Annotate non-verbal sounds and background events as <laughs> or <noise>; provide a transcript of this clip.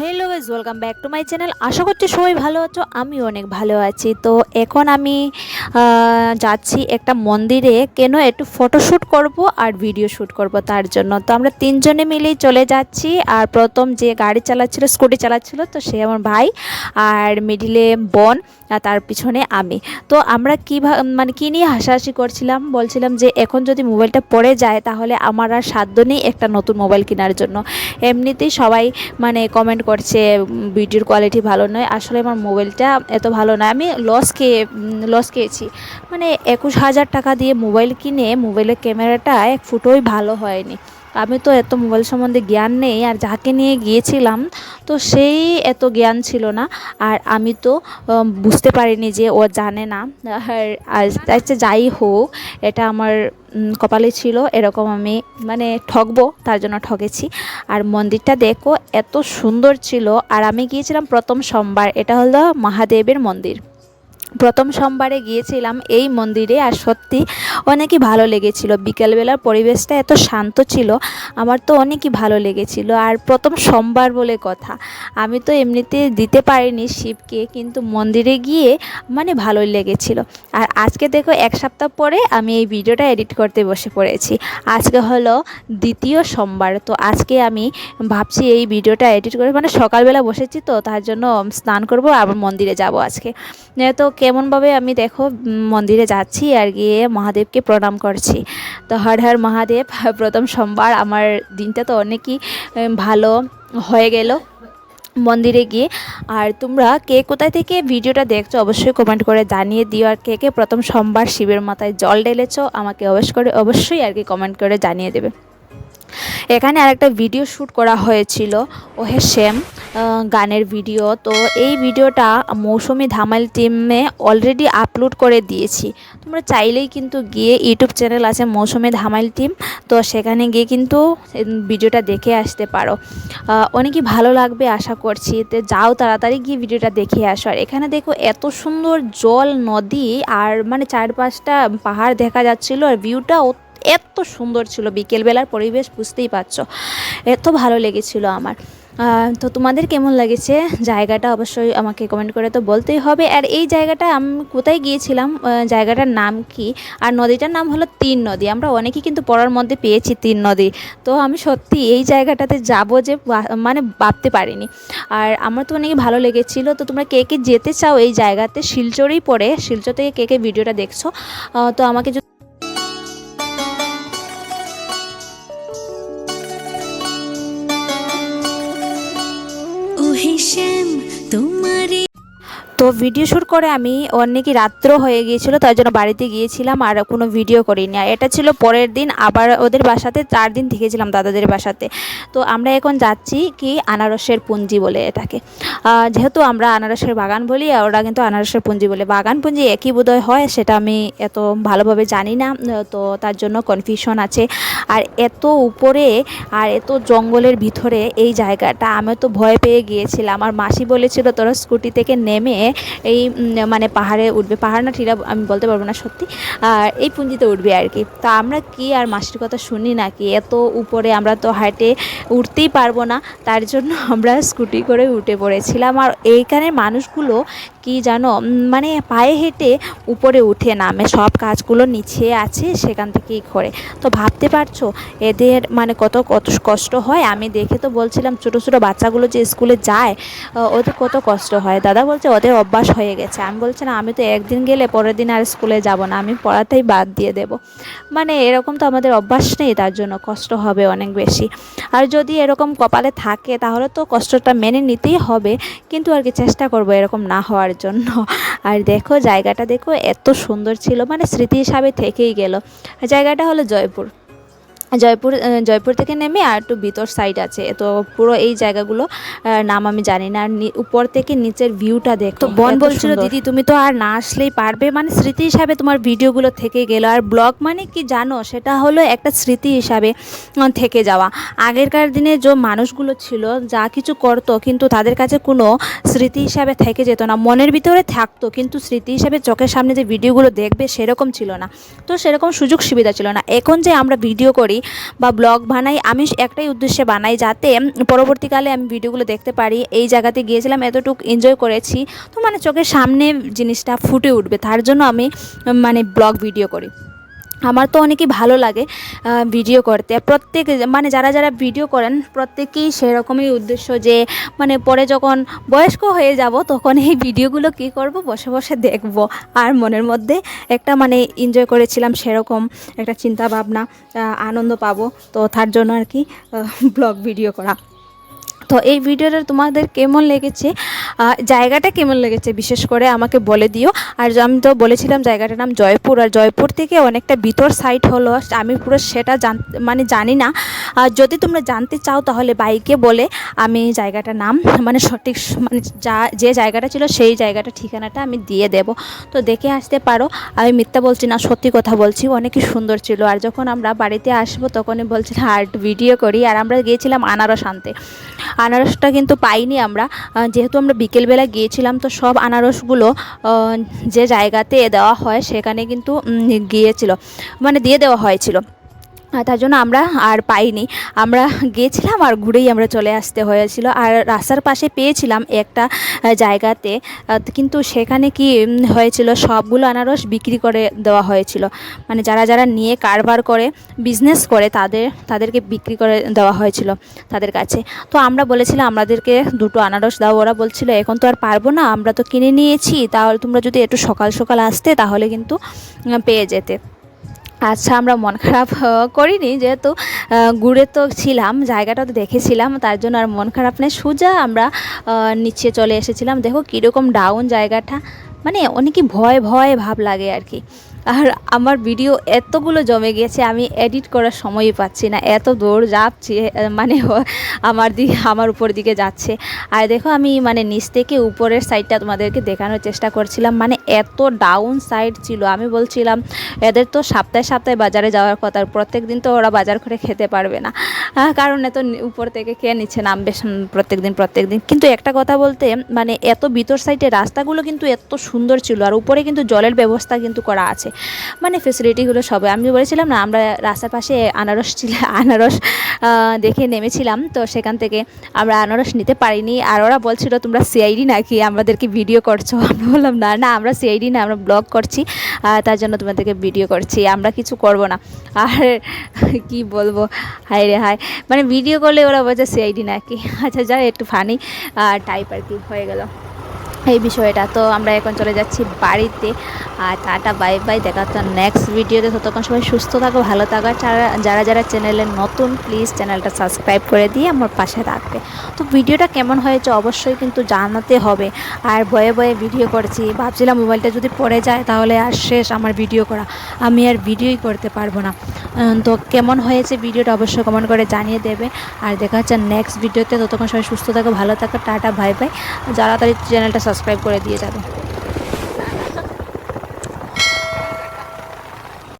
Hello guys welcome back to my channel আশা করছি সবাই ভালো আছো আমি অনেক ভালো আছি। তো এখন আমি যাচ্ছি একটা মন্দিরে। কেন একটু ফটোশ্যুট করব আর ভিডিও শ্যুট করব তার জন্য। তো আমরা তিনজনে মিলেই চলে যাচ্ছি। আর প্রথম যে গাড়ি চালাচ্ছিল স্কুটি চালাচ্ছিল, তো সে আমার ভাই আর মিডিলে বোন, আর তার পিছনে আমি। তো আমরা কী মানে কী নিয়ে হাসাহাসি করছিলাম? বলছিলাম যে এখন যদি মোবাইলটা পড়ে যায়, তাহলে আমার আর সাধ্য নেই একটা নতুন মোবাইল কেনার জন্য। এমনিতেই সবাই মানে কমেন্ট করছে, ভিডিওর কোয়ালিটি ভালো নয়। আসলে আমার মোবাইলটা এত ভালো নয়। আমি লস খেয়ে লস খেয়েছি। মানে একুশ হাজার টাকা দিয়ে মোবাইল কিনে, মোবাইলের ক্যামেরাটা এক ফুটোই ভালো হয়নি। আমি তো এত মোবাইল সম্বন্ধে জ্ঞান নেই আর যাকে নিয়ে গিয়েছিলাম, তো সেই এত জ্ঞান ছিল না। আর আমি তো বুঝতে পারিনি যে ও জানে না। আর আচ্ছা যাই হোক, এটা আমার কপালে ছিল, এরকম আমি মানে ঠকবো, তার জন্য ঠকেছি। আর মন্দিরটা দেখো, এত সুন্দর ছিল। আর আমি গিয়েছিলাম প্রথম সোমবার, এটা হলো মহাদেবের মন্দির। প্রথম সোমবারে গিয়েছিলাম এই মন্দিরে আর সত্যি অনেকই ভালো লেগেছিল। বিকেলবেলার পরিবেশটা এত শান্ত ছিল, আমার তো অনেকই ভালো লেগেছিল। আর প্রথম সোমবার বলে কথা, আমি তো এমনিতে দিতে পারিনি শিবকে, কিন্তু মন্দিরে গিয়ে মানে ভালোই লেগেছিল। আর আজকে দেখো এক সপ্তাহ পরে আমি এই ভিডিওটা এডিট করতে বসে পড়েছি। আজকে হলো দ্বিতীয় সোমবার, তো আজকে আমি ভাবছি এই ভিডিওটা এডিট করে মানে সকালবেলা বসেছি তো, তার জন্য স্নান করব, আবার মন্দিরে যাব আজকে। তো কেমনভাবে আমি দেখো মন্দিরে যাচ্ছি আর গিয়ে মহাদেবকে প্রণাম করছি। তো হর হর মহাদেব, <laughs> প্রথম সোমবার আমার দিনটা তো অনেকই ভালো হয়ে গেল মন্দিরে গিয়ে। আর তোমরা কে কোথায় থেকে ভিডিওটা দেখছ অবশ্যই কমেন্ট করে জানিয়ে দিও। আর কে কে প্রথম সোমবার শিবের মাথায় জল ঢেলেছো আমাকে অবশ্য করে অবশ্যই আর কি কমেন্ট করে জানিয়ে দেবে। এখানে আরেকটা ভিডিও শ্যুট করা হয়েছিল। ওহে আহ, গানের ভিডিও তো এই ভিডিওটা মৌসুমি ধামাল টিমে অলরেডি আপলোড করে দিয়েছি। তোমরা চাইলেই কিন্তু গিয়ে ইউটিউব চ্যানেল আছে মৌসুমি ধামাল টিম তো সেখানে গিয়ে কিন্তু ভিডিওটা দেখে আসতে পারো। অনেকই ভালো লাগবে আশা করছি। তো যাও তাড়াতাড়ি গিয়ে ভিডিওটা দেখে আসো। আর এখানে দেখো এত সুন্দর জল নদী আর মানে চারপাশটা পাহাড় দেখা যাচ্ছিল আর ভিউটা এত সুন্দর ছিল। বিকেলবেলার পরিবেশ বুঝতেই পারছ। এত ভালো লেগেছিল আমার। তো তোমাদের কেমন লেগেছে? জায়গাটা অবশ্যই আমাকে কমেন্ট করে তো বলতেই হবে। আর এই জায়গাটা আমি কোথায় গিয়েছিলাম? জায়গাটার নাম কি? আর নদীটার নাম হলো তিন নদী। আমরা অনেকেই কিন্তু পড়ার মধ্যে পেয়েছি তিন নদী। তো আমি সত্যি এই জায়গাটাতে যাব যে মানে ভাবতে পারিনি। আর আমার তো অনেক ভালো লেগেছিলো। তো তোমরা কে কে যেতে চাও এই জায়গাতে? শিলচরেই পড়ে। শিলচর থেকে কে কে ভিডিওটা দেখছ? তো আমাকে ভিডিও শ্যুট করে আমি অনেকই রাত্র হয়ে গিয়েছিল, তার জন্য বাড়িতে গিয়েছিলাম আর কোনো ভিডিও করিনি। আর এটা ছিল পরের দিন, আবার ওদের বাসাতে চার দিন থেকেছিলাম দাদাদের বাসাতে। তো আমরা এখন যাচ্ছি কি আনারসের পুঞ্জি বলে এটাকে। যেহেতু আমরা আনারসের বাগান বলি, ওরা কিন্তু আনারসের পুঞ্জি বলে। বাগান পুঞ্জি একই বোধহয় হয়, সেটা আমি এত ভালোভাবে জানি না, তো তার জন্য কনফিউশন আছে। আর এত উপরে আর এত জঙ্গলের ভিতরে এই জায়গাটা আমি তো ভয় পেয়ে গিয়েছিলাম। আর মাসি বলেছিল, তোরা স্কুটি থেকে নেমে এই মানে পাহাড়ে উঠবে। পাহাড় না ঠিরা আমি বলতে পারব না সত্যি। আর এই পুঞ্জিতে উঠবে আর কি। তা আমরা কি আর মাসির কথা শুনি নাকি? এত উপরে আমরা তো হাইটে উঠতেই পারব না। তার জন্য আমরা স্কুটি করে উঠে পড়েছিলাম। আর এইখানের মানুষগুলো কি জানো মানে পায়ে হেঁটে উপরে উঠে নামে। সব কাজগুলো নিচে আছে সেখান থেকেই করে তো ভাবতে পারছ, এদের মানে কত কত কষ্ট হয়? আমি দেখে তো বলছিলাম ছোটো ছোটো বাচ্চাগুলো যে স্কুলে যায় ওদের কত কষ্ট হয়? দাদা বলছে ওদের অভ্যাস হয়ে গেছে। আমি বলছি, না, আমি তো একদিন গেলে পরের দিন আর স্কুলে যাব না, আমি পড়াতেই বাদ দিয়ে দেব। মানে এরকম তো আমাদের অভ্যাস নেই, তার জন্য কষ্ট হবে অনেক বেশি। আর যদি এরকম কপালে থাকে, তাহলে তো কষ্টটা মেনে নিতেই হবে, কিন্তু আর কি চেষ্টা করব এরকম না হওয়ার জন্য। আর দেখো, জায়গাটা দেখো, এত সুন্দর ছিল মানে স্মৃতি হিসাবে থেকেই গেল। জায়গাটা হলো জয়পুর। জয়পুর জয়পুর থেকে নেমে আর একটু ভিতর সাইড আছে। তো পুরো এই জায়গাগুলো নাম আমি জানি না। আর নি- উপর থেকে নিচের ভিউটা দেখো। বোন বলছিল দিদি তুমি তো আর না আসলেই পারবে। মানে স্মৃতি হিসাবে তোমার ভিডিওগুলো থেকে গেল। আর ব্লগ মানে কি জানো? সেটা হলো একটা স্মৃতি হিসাবে থেকে যাওয়া। আগেরকার দিনে যে মানুষগুলো ছিল যা কিছু করতো কিন্তু তাদের কাছে কোনো স্মৃতি হিসাবে থেকে যেত না। মনের ভিতরে থাকতো কিন্তু স্মৃতি হিসাবে চোখের সামনে যে ভিডিওগুলো দেখবে সেরকম ছিল না। তো সেরকম সুযোগ সুবিধা ছিল না। এখন যে আমরা ভিডিও করি বা ব্লগ বানাই, আমি একটাই উদ্দেশ্যে বানাই যাতে পরবর্তীকালে আমি ভিডিওগুলো দেখতে পারি। এই জায়গাতে গিয়েছিলাম, এতটুকু এনজয় করেছি। তো মানে চোখের সামনে জিনিসটা ফুটে উঠবে, তার জন্য আমি মানে ব্লগ ভিডিও করি। আমার তো অনেকই ভালো লাগে ভিডিও করতে। প্রত্যেক মানে যারা যারা ভিডিও করেন, প্রত্যেকেই সেরকমই উদ্দেশ্য যে মানে পরে যখন বয়স্ক হয়ে যাব, তখন এই ভিডিওগুলো কী করব? বসে বসে দেখব। আর মনের মধ্যে একটা মানে এনজয় করেছিলাম সেরকম একটা চিন্তা ভাবনা আনন্দ পাবো। তো তার জন্য আর কি ব্লগ ভিডিও করা। তো এই ভিডিওটা তোমাদের কেমন লেগেছে? জায়গাটা কেমন লেগেছে? বিশেষ করে আমাকে বলে দিও। আর আমি তো বলেছিলাম জায়গাটার নাম জয়পুর, আর জয়পুর থেকে অনেকটা ভিতর সাইড হলো আমি পুরো সেটা জান মানে জানি না। আর যদি তোমরা জানতে চাও তাহলে বাইকে বলে আমি জায়গাটার নাম মানে সঠিক মানে যা, যে জায়গাটা ছিল সেই জায়গাটা ঠিকানাটা আমি দিয়ে দেব। তো দেখে আসতে পারো, আমি মিথ্যা বলছি না, সত্যি কথা বলছি, অনেকই সুন্দর ছিল। আর যখন আমরা বাড়িতে আসব তখনই বলছিলাম আর্ট ভিডিও করি। আর আমরা গিয়েছিলাম আনারস আনতে। আনারসটা কিন্তু পাইনি আমরা। যেহেতু আমরা বিকেলবেলা গিয়েছিলাম, তো সব আনারসগুলো যে জায়গাতে দেওয়া হয় সেখানে কিন্তু গিয়েছিল। মানে দিয়ে দেওয়া হয়েছিল। তার জন্য আমরা আর পাইনি। আমরা গিয়েছিলাম আর ঘুরেই আমরা চলে আসতে হয়েছিল। আর রাস্তার পাশে পেয়েছিলাম একটা জায়গাতে কিন্তু সেখানে কি হয়েছিল, সবগুলো আনারস বিক্রি করে দেওয়া হয়েছিল। মানে যারা যারা নিয়ে কারবার করে বিজনেস করে, তাদের, তাদেরকে বিক্রি করে দেওয়া হয়েছিল তাদের কাছে। তো আমরা বলেছিলাম, আমাদেরকে দুটো আনারস দাও। ওরা বলছিল, এখন তো আর পারব না, আমরা তো কিনে নিয়েছি। তাহলে তোমরা যদি একটু সকাল সকাল আসতে, তাহলে কিন্তু পেয়ে যেতে। আচ্ছা আমরা মন খারাপ করিনি যেহেতু ঘুরে তো ছিলাম, জায়গাটা তো দেখেছিলাম, তার জন্য আর মন খারাপ নেই। সোজা, আমরা নিচে চলে এসেছিলাম। দেখো কীরকম ডাউন জায়গাটা। মানে অনেকই ভয় ভয় ভাব লাগে আর কি। আর আমার ভিডিও এতগুলো জমে গেছে, আমি এডিট করার সময়ই পাচ্ছি না। এত দৌড় যাচ্ছি মানে আমার দিকে আমার উপর দিকে যাচ্ছে। আর দেখো আমি মানে নিচ থেকে উপরের সাইডটা তোমাদেরকে দেখানোর চেষ্টা করছিলাম মানে এত ডাউন সাইড ছিল। আমি বলছিলাম, এদের তো সপ্তাহে সপ্তাহে বাজারে যাওয়ার কথা, প্রত্যেক দিন তো ওরা বাজার করে খেতে পারবে না। কারণ এত উপর থেকে খেয়ে নিচ্ছে, নামবে প্রত্যেক দিন প্রত্যেক দিন। কিন্তু একটা কথা বলতে মানে এত ভিতর সাইডে রাস্তাগুলো কিন্তু এত সুন্দর ছিল, আর উপরে কিন্তু জলের ব্যবস্থা কিন্তু করা আছে। মানে ফেসিলিটিগুলো সবে আমি বলেছিলাম না, আমরা রাস্তার পাশে আনারস ছিল, আনারস দেখে নেমেছিলাম। তো সেখান থেকে আমরা আনারস নিতে পারিনি। আর ওরা বলছিল, তোমরা সিআইডি নাকি? আমাদেরকে ভিডিও করছ। <laughs> আমরা বললাম, না না, আমরা সিআইডি না, আমরা ব্লগ করছি। তার জন্য তোমাদেরকে ভিডিও করছি। আমরা কিছু করব না। আর <laughs> কি বলব? হাই রে হাই মানে ভিডিও করলে ওরা বলছে সিআইডি নাকি? <laughs> আচ্ছা যা একটু ফানি টাইপ আর কি হয়ে গেল। এই বিষয়টা। তো আমরা এখন চলে যাচ্ছি বাড়িতে। আর টাটা, বাই বাই। দেখা হচ্ছে নেক্সট ভিডিওতে ততক্ষণ সবাই সুস্থ থাকো, ভালো থাকো। যারা যারা চ্যানেলে নতুন প্লিজ চ্যানেলটা সাবস্ক্রাইব করে দিয়ে আমার পাশে থাকবে। তো ভিডিওটা কেমন হয়েছে অবশ্যই কিন্তু জানাতে হবে। আর বয়ে বয়ে ভিডিও করছি। ভাবছিলাম মোবাইলটা যদি পড়ে যায় তাহলে আর শেষ আমার ভিডিও করা। আমি আর ভিডিওই করতে পারব না। তো কেমন হয়েছে ভিডিওটা অবশ্যই কমেন্ট করে জানিয়ে দেবে। আর দেখা হচ্ছে নেক্সট ভিডিওতে ততক্ষণ সবাই সুস্থ থাকো, ভালো থাকো, টাটা ভাই ভাই যারা চ্যানেলটা সাবস্ক্রাইব করে দিয়ে যাবে।